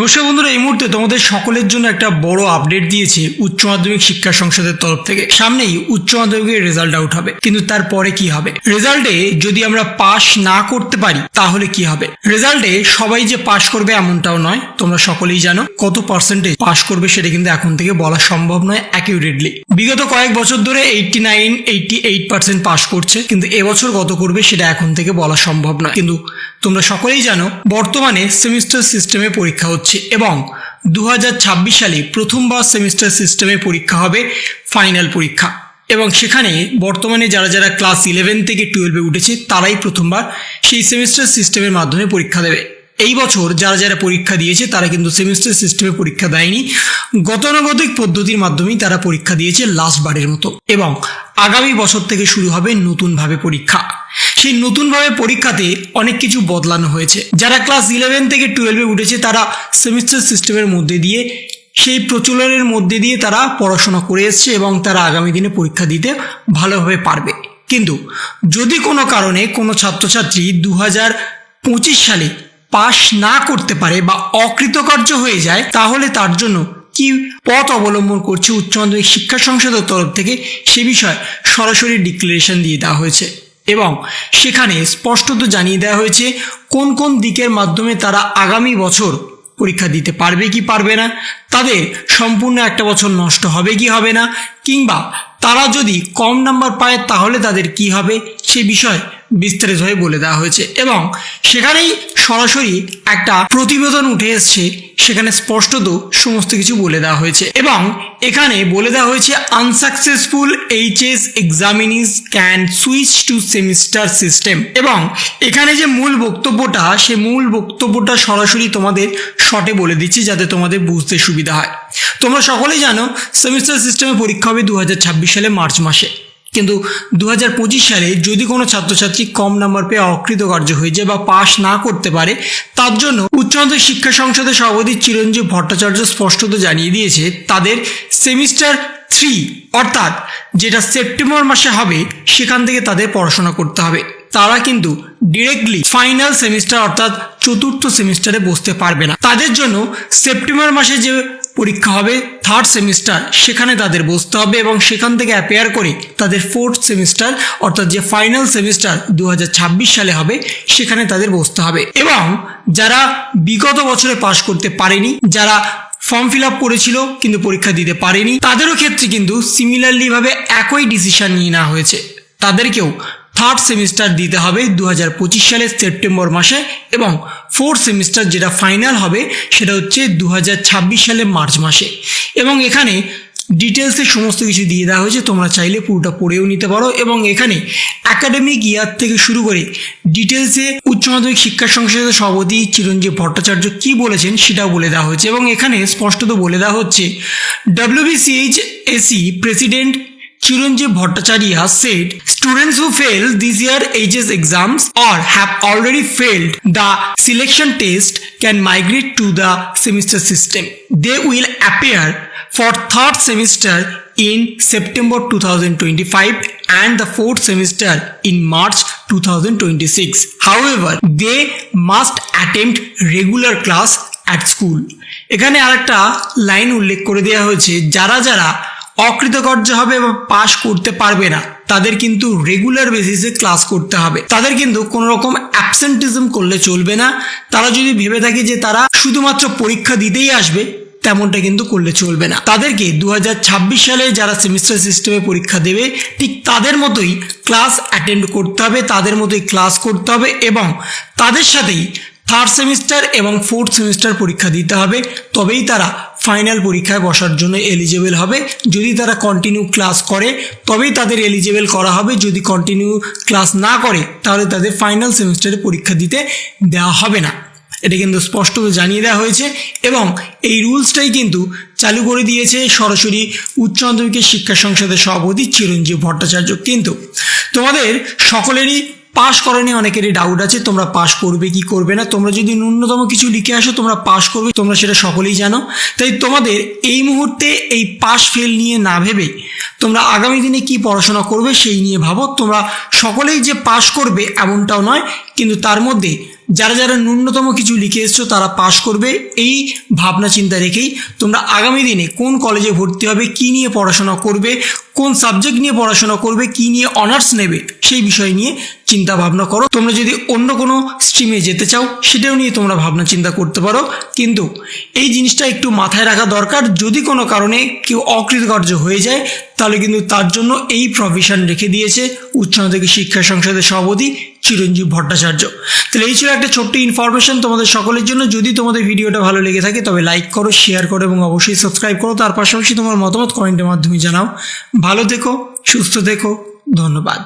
নমস্কার বন্ধুরা, এই মুহূর্তে তোমাদের সকলের জন্য একটা বড় আপডেট দিয়েছে উচ্চ মাধ্যমিক শিক্ষা সংসদের তরফ থেকে। সামনেই উচ্চ মাধ্যমিকের রেজাল্ট আউট হবে, কিন্তু তারপরে কি হবে? রেজাল্টে যদি আমরা পাশ না করতে পারি, তাহলে কি হবে? রেজাল্টে সবাই যে পাশ করবে এমনটাও নয়, তোমরা সকলেই জানো। কত পার্সেন্টেজ পাশ করবে সেটা কিন্তু এখন থেকে বলা সম্ভব নয় অ্যাকিউরেটলি বিগত কয়েক বছর ধরে eighty nine eighty eight percent pass করছে, কিন্তু এবছর কত করবে সেটা এখন থেকে বলা সম্ভব নয়। কিন্তু তোমরা সকলেই জানো, বর্তমানে সেমিস্টার সিস্টেমে পরীক্ষা হচ্ছে এবং দু হাজার ছাব্বিশ সালে প্রথমবার সেমিস্টার সিস্টেমে পরীক্ষা হবে ফাইনাল পরীক্ষা। এবং সেখানে বর্তমানে যারা যারা ক্লাস ইলেভেন থেকে টুয়েলভে উঠেছে, তারাই প্রথমবার সেই সেমিস্টার সিস্টেমের মাধ্যমে পরীক্ষা দেবে। এই বছর যারা যারা পরীক্ষা দিয়েছে, তারা কিন্তু সেমিস্টার সিস্টেমে পরীক্ষা দেয়নি। গতানুগতিক পদ্ধতির মাধ্যমেই তারা পরীক্ষা দিয়েছে লাস্ট বারের মতো। এবং আগামী বছর থেকে শুরু হবে নতুনভাবে পরীক্ষা। সেই নতুনভাবে পরীক্ষাতে অনেক কিছু বদলানো হয়েছে। যারা ক্লাস ইলেভেন থেকে টুয়েলভে উঠেছে, তারা সেমিস্টার সিস্টেমের মধ্যে দিয়ে, সেই প্রচলনের মধ্যে দিয়ে তারা পড়াশোনা করে এসছে এবং তারা আগামী দিনে পরীক্ষা দিতে ভালোভাবে পারবে। কিন্তু যদি কোনো কারণে কোনো ছাত্রছাত্রী দু হাজার পঁচিশ সালে পাশ না করতে পারে বা অকৃতকার্য হয়ে যায়, তাহলে তার জন্য কি পথ অবলম্বন করছে উচ্চ মাধ্যমিক শিক্ষা সংসদের তরফ থেকে সে বিষয়ে সরাসরি ডিক্লারেশন দিয়ে দেওয়া হয়েছে। এবং সেখানে স্পষ্টত জানিয়ে দেওয়া হয়েছে কোন কোন দিকের মাধ্যমে তারা আগামী বছর পরীক্ষা দিতে পারবে কি পারবে না, তাদের সম্পূর্ণ একটা বছর নষ্ট হবে কি হবে না, কিংবা তারা যদি কম নাম্বার পায় তাহলে তাদের কি হবে, সে বিষয় বিস্তারিতভাবে বলে দেওয়া হয়েছে এবং সেখানেই সরাসরি একটা প্রতিবেদন উঠে এসছে, সেখানে স্পষ্টত সমস্ত কিছু বলে দেওয়া হয়েছে এবং এখানে বলে দেওয়া হয়েছে unsuccessful HS examinees can switch to semester system এবং এখানে যে মূল বক্তব্যটা, সে মূল বক্তব্যটা সরাসরি তোমাদের শর্টে বলে দিচ্ছি যাতে তোমাদের বুঝতে সুবিধা হয়। তোমরা সকলেই জানো সেমিস্টার সিস্টেমে পরীক্ষা হবে দু হাজার ছাব্বিশ সালে মার্চ মাসে। কিন্তু দু হাজার পঁচিশ সালে যদি কোনো ছাত্রছাত্রী কম নাম্বার পেয়ে অকৃতকার্য হয়ে যায় বা পাশ না করতে পারে, তার জন্য উচ্চ মাধ্যমিক শিক্ষা সংসদের সভাপতি চিরঞ্জীব ভট্টাচার্য স্পষ্টত জানিয়ে দিয়েছে, তাদের সেমিস্টার থ্রি অর্থাৎ যেটা সেপ্টেম্বর মাসে হবে, সেখান থেকে তাদের পড়াশোনা করতে হবে। তারা কিন্তু ডিরেক্টলি ফাইনাল সেমিস্টার অর্থাৎ চতুর্থ সেমিস্টারে বসতে পারবে না। তাদের জন্য সেপ্টেম্বর মাসে যে পরীক্ষা হবে থার্ড সেমিস্টার সেখানে তাদের বসতে হবে এবং সেখান থেকে অ্যাপেয়ার করে তাদের ফোর্থ সেমিস্টার অর্থাৎ যে ফাইনাল সেমিস্টার দুহাজার ছাব্বিশ সালে হবে, সেখানে তাদের বসতে হবে। এবং যারা বিগত বছরে পাশ করতে পারেনি, যারা ফর্ম ফিল আপ করেছিল কিন্তু পরীক্ষা দিতে পারেনি, তাদেরও ক্ষেত্রে কিন্তু সিমিলারলি ভাবে একই ডিসিশন নিয়ে নেওয়া হয়েছে। তাদেরকেও থার্ড সেমিস্টার দিতে হবে দু হাজার পঁচিশ সালের সেপ্টেম্বর মাসে এবং ফোর্থ সেমিস্টার যেটা ফাইনাল হবে সেটা হচ্ছে দু হাজার ছাব্বিশ সালে মার্চ মাসে। এবং এখানে ডিটেলসে সমস্ত কিছু দিয়ে দেওয়া হয়েছে, তোমরা চাইলে পুরোটা পড়েও নিতে পারো এবং এখানে একাডেমিক ইয়ার থেকে শুরু করে ডিটেলসে উচ্চ মাধ্যমিক শিক্ষা সংসদের সভাপতি চিরঞ্জীব ভট্টাচার্য কি বলেছেন সেটাও বলে দেওয়া হয়েছে এবং এখানে স্পষ্টত বলে দেওয়া হচ্ছে WBCH SE president Chiranjib Bhattacharya said students who fail this year HS exams or have already failed the selection test can migrate to the semester system they will appear for third semester in September two thousand and the fourth semester in March two thousand they must attempt regular class at school এখানে আরেকটা line উল্লেখ করে দেওয়া হয়েছে, যারা যারা অকৃতকার্য হবে বা পাশ করতে পারবে না। তাদের কিন্তু রেগুলার বেসিসে ক্লাস করতে হবে। তাদের কিন্তু কোনো রকম অ্যাবসেন্টিজম করলে চলবে না। তারা যদি ভেবে থাকে যে তারা শুধুমাত্র পরীক্ষা দিতেই আসবে, তেমনটা কিন্তু করলে চলবে না। তাদেরকে দু হাজার ছাব্বিশ সালে যারা সেমিস্টার সিস্টেমে পরীক্ষা দেবে, ঠিক তাদের মতোই ক্লাস অ্যাটেন্ড করতে হবে, তাদের মতোই ক্লাস করতে হবে এবং তাদের সাথেই থার্ড সেমিস্টার এবং ফোর্থ সেমিস্টার পরীক্ষা দিতে হবে। তবেই তারা ফাইনাল পরীক্ষায় বসার জন্য এলিজেবল হবে। যদি তারা কন্টিনিউ ক্লাস করে, তবেই তাদের এলিজেবল করা হবে। যদি কন্টিনিউ ক্লাস না করে, তাহলে তাদের ফাইনাল সেমিস্টারে পরীক্ষা দিতে দেওয়া হবে না। এটা কিন্তু স্পষ্ট জানিয়ে দেওয়া হয়েছে এবং এই রুলসটাই কিন্তু চালু করে দিয়েছে সরাসরি উচ্চ মাধ্যমিকের শিক্ষা সংসদের সভাপতি চিরঞ্জীব ভট্টাচার্য কিন্তু। তোমাদের সকলেরই পাশ করা নিয়ে অনেকেরই ডাউট আছে, তোমরা পাশ করবে কি করবে না। তোমরা যদি ন্যূনতম কিছু লিখে আসো, তোমরা পাশ করবে, তোমরা সেটা সকলেই জানো। তাই তোমাদের এই মুহূর্তে এই পাশ ফেল নিয়ে না ভেবে, তোমরা আগামী দিনে কি পড়াশোনা করবে সেই নিয়ে ভাবো। তোমরা সকলেই যে পাশ করবে, এমনটাও নয় কিন্তু তার মধ্যে যারা যারা ন্যূনতম কিছু লিখে এসছো, তারা পাশ করবে। এই ভাবনা চিন্তা রেখেই তোমরা আগামী দিনে কোন কলেজে ভর্তি হবে, কি নিয়ে পড়াশোনা করবে, কোন সাবজেক্ট নিয়ে পড়াশোনা করবে, কি নিয়ে অনার্স নেবে, সেই বিষয় নিয়ে চিন্তা ভাবনা করো। তোমরা যদি অন্য কোনো স্ট্রিমে যেতে চাও, সেটাও নিয়ে তোমরা ভাবনা চিন্তা করতে পারো। কিন্তু এই জিনিসটা একটু মাথায় রাখা দরকার। যদি কোনো কারণে কেউ অকৃতকার্য হয়ে যায় তাহলে কিন্তু তার জন্য এই প্রভিশন রেখে দিয়েছে উচ্চ মাধ্যমিক শিক্ষা সংসদের সভাপতি চিরঞ্জীব ভট্টাচার্য। তাহলে এই ছিল একটা ছোট্ট ইনফরমেশন তোমাদের সকলের জন্য। যদি তোমাদের ভিডিওটা ভালো লেগে থাকে, তবে লাইক করো শেয়ার করো এবং অবশ্যই সাবস্ক্রাইব করো। তার পাশাপাশি তোমার মতামত কমেন্টের মাধ্যমে জানাও। ভালো থেকো, সুস্থ থেকো, ধন্যবাদ।